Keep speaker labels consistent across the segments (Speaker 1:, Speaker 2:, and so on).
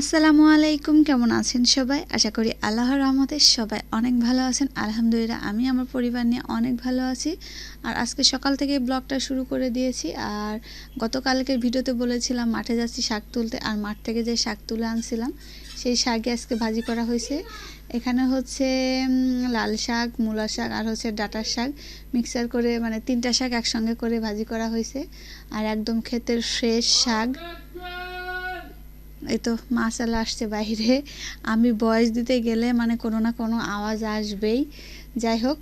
Speaker 1: আসসালামু আলাইকুম, কেমন আছেন সবাই? আশা করি আল্লাহর রহমতে সবাই অনেক ভালো আছেন। আলহামদুলিল্লাহ, আমি আমার পরিবার নিয়ে অনেক ভালো আছি। আর আজকে সকাল থেকে ব্লগটা শুরু করে দিয়েছি। আর গতকালকের ভিডিওতে বলেছিলাম, মাঠে যাচ্ছি শাক তুলতে। আর মাঠ থেকে যে শাক তুলে আনছিলাম, সেই শাকে আজকে ভাজি করা হয়েছে। এখানে হচ্ছে লাল শাক, মূলা শাক আর হচ্ছে ডাটার শাক মিক্সার করে মানে তিনটা শাক একসঙ্গে করে ভাজি করা হয়েছে। আর একদম ক্ষেতের ফ্রেশ শাক। এই তো মাসালা আসছে বাইরে। আমি বয়স দিতে গেলে মানে কোনো না কোনো আওয়াজ আসবেই। যাই হোক,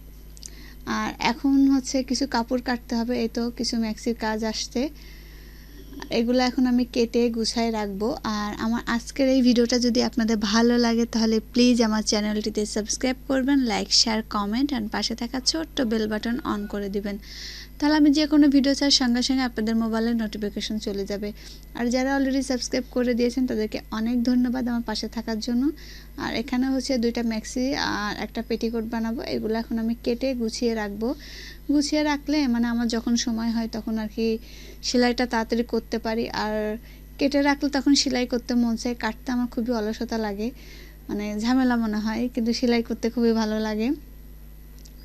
Speaker 1: আর এখন হচ্ছে কিছু কাপড় কাটতে হবে, এই তো কিছু ম্যাক্সির কাজ আসছে। এগুলো এখন আমি কেটে গুছায় রাখব। আর আমার আজকের এই ভিডিওটা যদি আপনাদের ভালো লাগে, তাহলে প্লিজ আমার চ্যানেলটিতে সাবস্ক্রাইব করবেন লাইক শেয়ার কমেন্ট অ্যান্ড পাশে থাকা ছোট্ট বেল বাটন অন করে দিবেন। তাহলে আমি যে কোনো ভিডিও চার সঙ্গে সঙ্গে আপনাদের মোবাইলের নোটিফিকেশন চলে যাবে। আর যারা অলরেডি সাবস্ক্রাইব করে দিয়েছেন, তাদেরকে অনেক ধন্যবাদ আমার পাশে থাকার জন্য। আর এখানে হচ্ছে দুইটা ম্যাক্সি আর একটা পেটিকোট বানাবো। এগুলো এখন আমি কেটে গুছিয়ে রাখব। গুছিয়ে রাখলে মানে আমার যখন সময় হয় তখন আর কি সেলাইটা তাড়াতাড়ি করতে পারি। আর কেটে রাখলে তখন সেলাই করতে মন চায়, কাটতে আমার খুবই অলসতা লাগে মানে ঝামেলা মনে হয়, কিন্তু সেলাই করতে খুবই ভালো লাগে।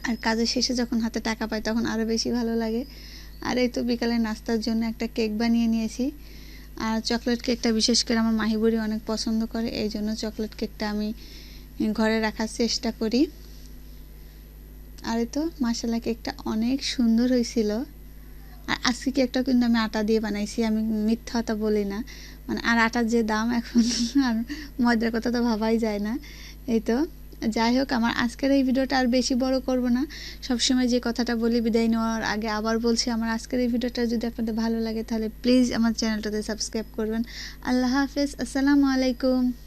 Speaker 1: আর কাজের শেষে যখন হাতে টাকা পাই তখন আরও বেশি ভালো লাগে। আর এই তো বিকালে নাস্তার জন্য একটা কেক বানিয়ে নিয়েছি। আর চকলেট কেকটা বিশেষ করে আমার মাহিবুড়ি অনেক পছন্দ করে, এই জন্য চকলেট কেকটা আমি ঘরে রাখার চেষ্টা করি। আর তো মাসালা কেকটা অনেক সুন্দর হয়েছিল। আর আজকে কেকটা কিন্তু আমি আটা দিয়ে বানাইছি, আমি মিথ্যা কথা বলি না। মানে আর আটার যে দাম এখন, আর ময়দার কথা তো ভাবাই যায় না। এই তো, যাই হোক, আমার আজকের এই ভিডিওটা আর বেশি বড় করব না। সবসময় যে কথাটা বলি বিদায় নেওয়ার আগে আবার বলছি, আমার আজকের এই ভিডিওটা যদি আপনাদের ভালো লাগে, তাহলে প্লিজ আমার চ্যানেলটাতে সাবস্ক্রাইব করবেন। আল্লাহ হাফেজ, আসসালামু আলাইকুম।